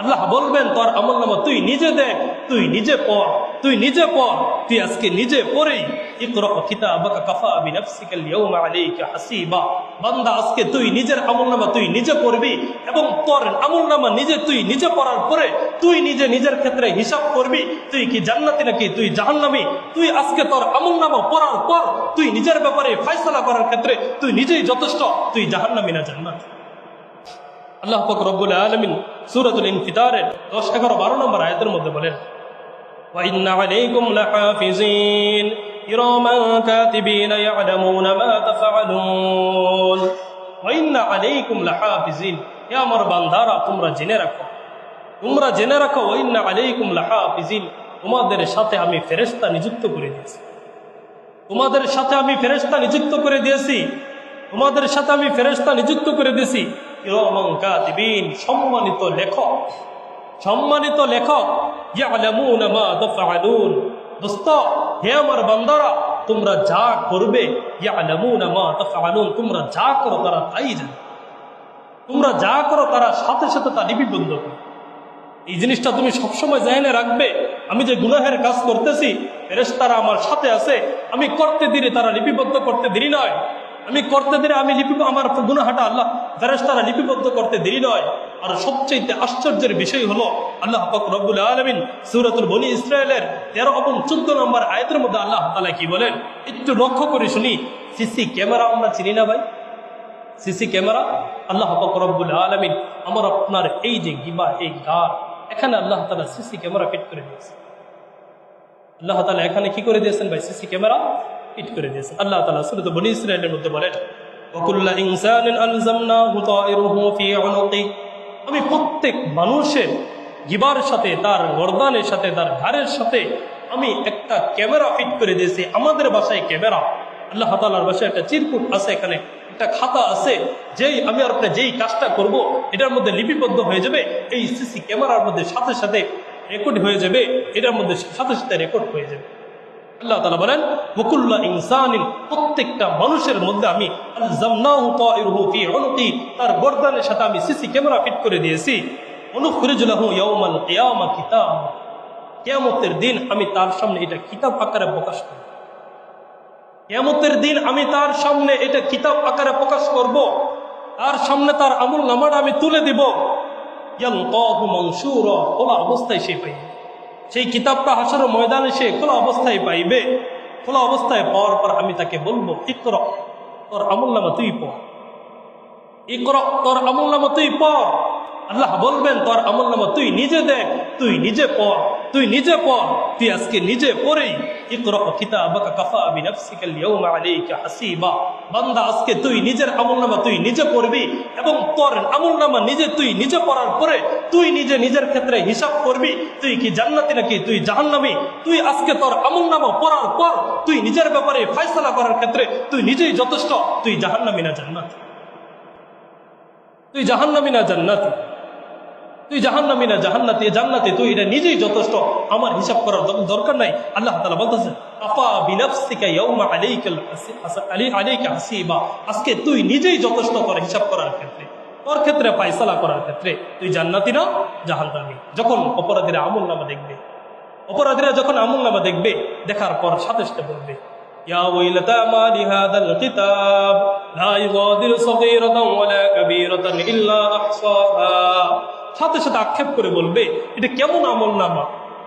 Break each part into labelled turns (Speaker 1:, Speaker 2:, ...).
Speaker 1: আল্লাহ বলবেন, তোর আমল নামা তুই নিজে দেখ, তুই নিজে পড়, তুই নিজে পড়, তুই আজকে নিজে পড়েই বান্দা তুই নিজের তুই নিজে পড়বি এবং তোর নিজে তুই নিজে পড়ার পরে তুই নিজে নিজের ক্ষেত্রে হিসাব করবি, তুই কি তুই জাহান্নামী? তুই আজকে তোর পড়ার পর তুই নিজের ব্যাপারে ফয়সালা করার ক্ষেত্রে তুই নিজেই যথেষ্ট, তুই জাহান্নামী না জান্নাত? আল্লাহ পাক রব্বুল আলামিন সূরাতুল ইনফিতারের 10 11 12 নম্বর আয়াতের মধ্যে বলেন وإن عليكم لحافظين كراما كاتبين يعلمون ما تفعلون وإن عليكم لحافظين يا আমার বান্দারা তোমরা জেনে রাখো তোমরা জেনে রাখো ওয়াইন আলাইকুম লাহাফিজিন তোমাদের সাথে আমি ফেরেশতা নিযুক্ত করে দিয়েছি তোমাদের সাথে আমি ফেরেশতা নিযুক্ত করে দিয়েছি তোমাদের সাথে আমি ফেরেশতা নিযুক্ত করে দিয়েছি সম্মানিত লেখক সম্মানিত লেখক দোস্ত, হে আমার বান্দারা, তোমরা যা করবে তোমরা যা করো তারা তাই জানে। তোমরা যা করো তারা সাথে সাথে তা লিপিবদ্ধ করে। এই জিনিসটা তুমি সবসময় জেনে রাখবে, আমি যে গুনাহের কাজ করতেছি, ফেরেশতারা আমার সাথে আছে, আমি করতে দিলে তারা লিপিবদ্ধ করতে দেরি নয়। আমি করতে দিলে আমি লিপি আমার গুনাহাটা আল্লাহ ফেরেশতারা লিপিবদ্ধ করতে দেরি নয়। আর সবচেয়ে আশ্চর্যের বিষয় হলো, আল্লাহ পাক রব্বুল আলমিন সুরাতুল বনি ইসরায়েলের তেরো এবং চোদ্দ নম্বর আয়তের মধ্যে আল্লাহ তালা কি বলেন? একটু লক্ষ্য করে শুনি। সিসি ক্যামেরা আমরা চিনি না ভাই? CC camera? আল্লাহ রব্বুল আলমিন আমার আপনার এই যে গিবা, এই গার, এখানে আল্লাহ তালা সিসি ক্যামেরা ফিট করে দিয়েছে। আল্লাহ তালা এখানে কি করে দিয়েছেন ভাই? CC camera? ফিট করে দিয়েছেন আল্লাহ তালা সুরত বনি ইসরায়েলের মধ্যে বলেন আমি প্রত্যেক মানুষের গিবার সাথে, তার গর্দানের সাথে, তার ঘাড়ের সাথে আমি একটা ক্যামেরা ফিট করে দিয়েছি। আমাদের বাসায় ক্যামেরা। আল্লাহ তালার বাসায় একটা চিরকুট আছে এখানে। একটা খাতা আছে, যেই আমি আর যেই কাজটা করব, এটার মধ্যে লিপিবদ্ধ হয়ে যাবে। এই সিসি ক্যামেরার মধ্যে সাথে সাথে রেকর্ড হয়ে যাবে। এটার মধ্যে সাথে সাথে রেকর্ড হয়ে যাবে। আল্লাহ তালা বলেন বকুল্লা ইনসানিন, প্রত্যেকটা মানুষের মধ্যে আমি তার গর্দানের সাথে আমি সিসি ক্যামেরা ফিট করে দিয়েছি। কিতাব। কিয়ামতের দিন আমি তার সামনে এটা কিতাব আকারে প্রকাশ করব। কিয়ামতের দিন আমি তার সামনে এটা কিতাব আকারে প্রকাশ করব। তার সামনে তার আমল নামাটা আমি তুলে দিব। খোলা অবস্থায় সে পাইবে। সেই কিতাবটা হাসার ময়দানে সে খোলা অবস্থায় পাইবে। খোলা অবস্থায় পাওয়ার পর আমি তাকে বলব, ইকর তোর আমল নামা তুই পড়। ইকর তোর আমল নামা তুই পড়। আল্লাহ বলবেন, তোর আমল নামা তুই নিজে দেখ, তুই নিজে পড়, তুই নিজে পড়, তুই আজকে নিজে পড়েই বান্দা, আজকে তুই নিজের তুই নিজে পড়বি এবং তোর নিজে তুই নিজে পড়ার পরে তুই নিজে নিজের ক্ষেত্রে হিসাব করবি, তুই কি নাকি তুই তুই আজকে তোর পড়ার পর তুই নিজের ব্যাপারে ফয়সালা করার ক্ষেত্রে তুই নিজেই যথেষ্ট, তুই জাহান্নামী না জান্নাতি? তুই জাহান্নামী না জান্নাতি? তুই জাহান্নামি না জাহান্নাতি জান্নাতি তুই এটা নিজেই যথেষ্ট আমার হিসাব করার দর- দরকার নাই আল্লাহ তাআলা বলতেছে আফা বিনাফসিকা ইয়াউমা আলাইকাল হাসি- হাসা- আলী আলাইকা হাসিবা আজকে তুই নিজেই যথেষ্ট তোর হিসাব করার ক্ষেত্রে তোর ক্ষেত্রে ফায়সালা করার ক্ষেত্রে তুই জান্নাতি না জাহান্নামি যখন অপরাধীরা আমল নামা দেখবে অপরাধীরা যখন আমল নামা দেখবে দেখার পর সাথে সাথে বলবে يا ويلتى ما لهذا الكتاب لا يغادر صغيرة ولا كبيرة إلا أحصاها সাথে সাথে আক্ষেপ করে বলবে, এটা কেমন আমল নামা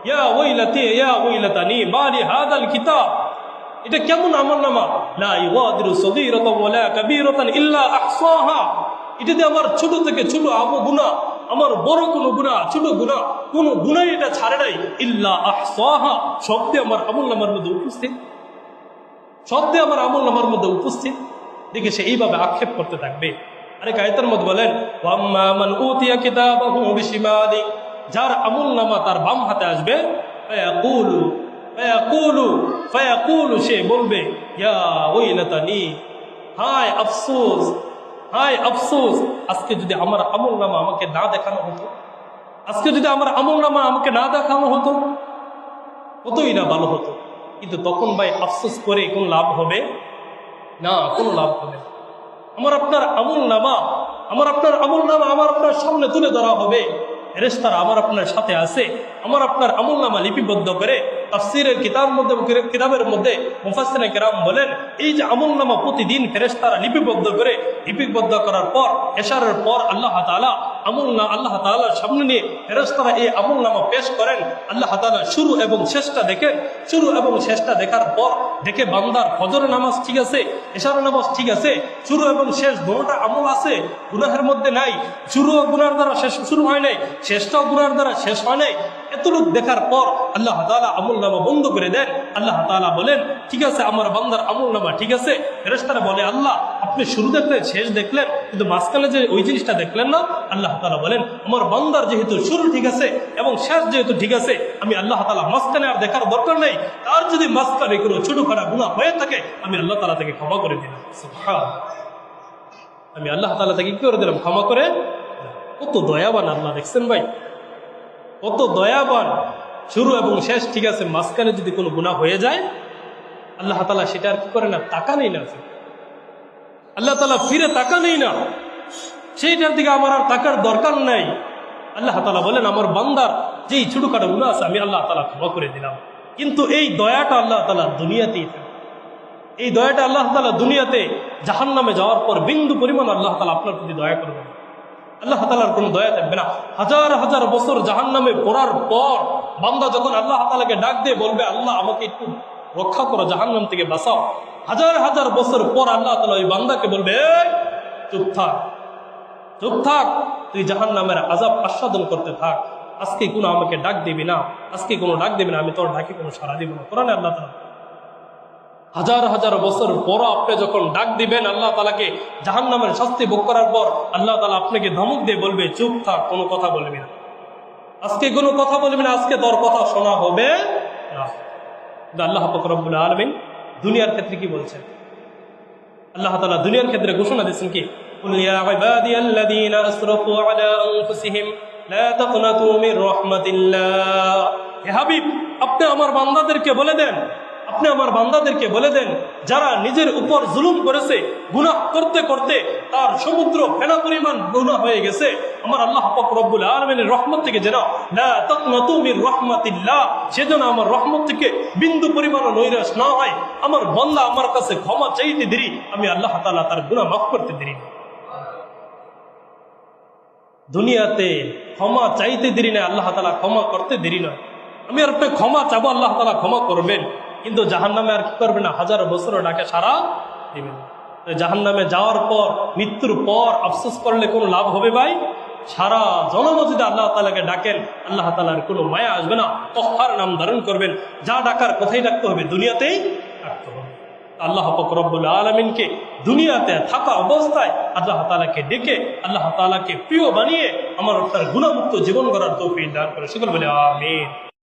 Speaker 1: ইয়া ওইলাতে, ইয়া ওইলাতানি মালি হাদাল কিতাব। এটা কেমন আমল নামা লা ইউগাদিরু সগীরাতান ওয়ালা কাবীরাতান ইল্লা আহসাহা। এটাতে আমার ছোট থেকে ছোট আবু গুনাহ আমার বড় কোনো গুনাহ ছোট গুনাহ কোন গুনাহ এটা ছাড়ে নাই। ইল্লা আহসাহা। শব্দে আমার আমল নামার মধ্যে উপস্থিত। শব্দে আমার আমল নামার মধ্যে উপস্থিত। দেখে সে এইভাবে আক্ষেপ করতে থাকবে। আরেক আয়তের মধ্যে বলেন যার আমল নামা তার বাম হাতে আসবে সে বলবে হায় আফসোস হায় আফসোস, আজকে যদি আমার আমল নামা আমাকে না দেখানো হতো, আজকে যদি আমার আমল নামা আমাকে না দেখানো হতো, কতই না ভালো হতো। কিন্তু তখন ভাই আফসোস করে কোন লাভ হবে? না, কোনো লাভ হবে না। আমার আপনার আমুল নামা, আমার আপনার আমুল নামা আমার আপনার সামনে তুলে ধরা হবে। রেস্তারা আমার আপনার সাথে আছে, আমার আপনার আমুল নামা লিপিবদ্ধ করে তাফসিরের কিতাব মধ্যে কিতাবের মধ্যে মুফাসিনে কেরাম বলেন, এই যে আমুল নামা প্রতিদিন ফেরেস্তারা লিপিবদ্ধ করে, লিপিবদ্ধ করার পর, এশারের পর আল্লাহ তাআলা আমল না আল্লাহ তাআলার সামনে নিয়ে ফেরেস্তারা এই আমল নামা পেশ করেন। আল্লাহ তাআলা শুরু এবং শেষটা দেখেন। শুরু এবং শেষটা দেখার পর দেখে বান্দার ফজর নামাজ ঠিক আছে, এশার নামাজ ঠিক আছে। শুরু এবং শেষ দুটোটা আমল আছে, গুনাহের মধ্যে নাই। শুরু গুনার দ্বারা শেষ শুরু হয় নাই, শেষটাও গুনার দ্বারা শেষ হয় নাই। এতটুক দেখার পর আল্লাহ তাআলা আমল নামা বন্ধ করে দেন। আল্লাহ তাআলা বলেন, ঠিক আছে, আমার বান্দার আমল নামা ঠিক আছে। ফেরেশতারা বলে, আল্লাহ আপনি শুরু দেখলেন, শেষ দেখলেন, কিন্তু মাঝখানে যে ওই জিনিসটা দেখলেন না, আল্লাহ তাআলা বলেন, আমার বান্দার যেহেতু শুরু ঠিক আছে এবং শেষ যেহেতু ঠিক আছে, আমি আল্লাহ তালা মাঝখানে আর দেখার দরকার নেই। তার যদি মাঝখানে কোনো ছোটখাটো গুনাহ হয়ে থাকে, আমি আল্লাহ তাআলা থেকে ক্ষমা করে দিলাম। আমি আল্লাহ তাআলা থেকে কি করে দিলাম? ক্ষমা করে কত দয়াবান আল্লাহ, দেখছেন ভাই? কত দয়াবান। শুরু এবং শেষ ঠিক আছে, মাঝখানে যদি কোনো গুণা হয়ে যায়, আল্লাহ তালা সেটা আর কি করে না? টাকা নেই না। আল্লাহ তালা ফিরে টাকা নেই না। সেইটার দিকে আমার আর তাকার দরকার নাই। আল্লাহ তালা বলেন, আমার বান্দার যেই ছোটখাটো গুণা আছে, আমি আল্লাহ তালা ক্ষমা করে দিলাম। কিন্তু এই দয়াটা আল্লাহ তালা দুনিয়াতেই এই দয়াটা আল্লাহ তালা দুনিয়াতে জাহান নামে যাওয়ার পর বিন্দু পরিমাণ আল্লাহ তালা আপনার প্রতি দয়া করবেন আল্লাহ তালার কোনো দয়া থাকবে না। হাজার হাজার বছর জাহান নামে পড়ার পর বান্দা যখন আল্লাহ তালাকে ডাক দিয়ে বলবে, আল্লাহ, আমাকে একটু রক্ষা করো জাহান নাম থেকে বাঁচাও। হাজার হাজার বছর পর আল্লাহ তালা ওই বান্দাকে বলবে চুপ থাক। চুপ থাক। তুই জাহান নামের আজাব আস্বাদন করতে থাক। আজকে কোনো আমাকে ডাক দিবি না। আজকে কোনো ডাক দিবি না। আমি তোর ডাকে কোনো সারা দিব না। কোরআনে আল্লাহ তালা হাজার হাজার বছর পর আপনি যখন ডাক দিবেন, আল্লাহ তালাকে জাহান নামের শাস্তি ভোগ করার পর আল্লাহ তালা আপনাকে ধমক দিয়ে বলবে, চুপ থাক, কোনো কথা বলবি না। আজকে কোনো কথা বলবি না। আজকে তোর কথা শোনা হবে না। আল্লাহ ফকরবুল আলমিন দুনিয়ার ক্ষেত্রে কি বলছেন? আল্লাহ তালা দুনিয়ার ক্ষেত্রে ঘোষণা দিচ্ছেন কি? আপনি আমার বান্দাদেরকে বলে দেন আপনি আমার বান্দাদেরকে বলে দেন, যারা নিজের উপর জুলুম করেছে, গুনাহ করতে করতে তার সমুদ্র ফেনা পরিমাণ গুনাহ হয়ে গেছে। আমার আল্লাহ রব্বুল আলামিনের রহমত থেকে যেন মির সেজন্য আমার রহমত থেকে বিন্দু পরিমাণ নৈরাশ না হয়। আমার বান্দা আমার কাছে ক্ষমা চাইতে দেরি, আমি আল্লাহ তাআলা তার গুনাহ মাফ করতে দেরি। দুনিয়াতে ক্ষমা চাইতে দেরি না আল্লাহ তালা ক্ষমা করতে দেরি নয়। আমি আর ক্ষমা চাবো, আল্লাহ তালা ক্ষমা করবেন। কিন্তু জাহান নামে আর কি করবে না? হাজার বছর ডাকে সারা দিবেন জাহান নামে যাওয়ার পর, মৃত্যুর পর আফসোস করলে কোনো লাভ হবে ভাই? সারা জনম আল্লাহ তালাকে ডাকেন, আল্লাহ তালার কোনো মায়া আসবে না। তহার নাম ধারণ করবেন। যা ডাকার কোথায় ডাকতে হবে, দুনিয়াতেই ডাকতে হবে। আল্লাহ ফকরবুল আলমিনকে দুনিয়াতে থাকা অবস্থায় আল্লাহ তালাকে ডেকে, আল্লাহ তালাকে প্রিয় বানিয়ে, আমার আপনার গুণামুক্ত জীবন গড়ার তৌফিক দান করে। সকল বলে, আমিন।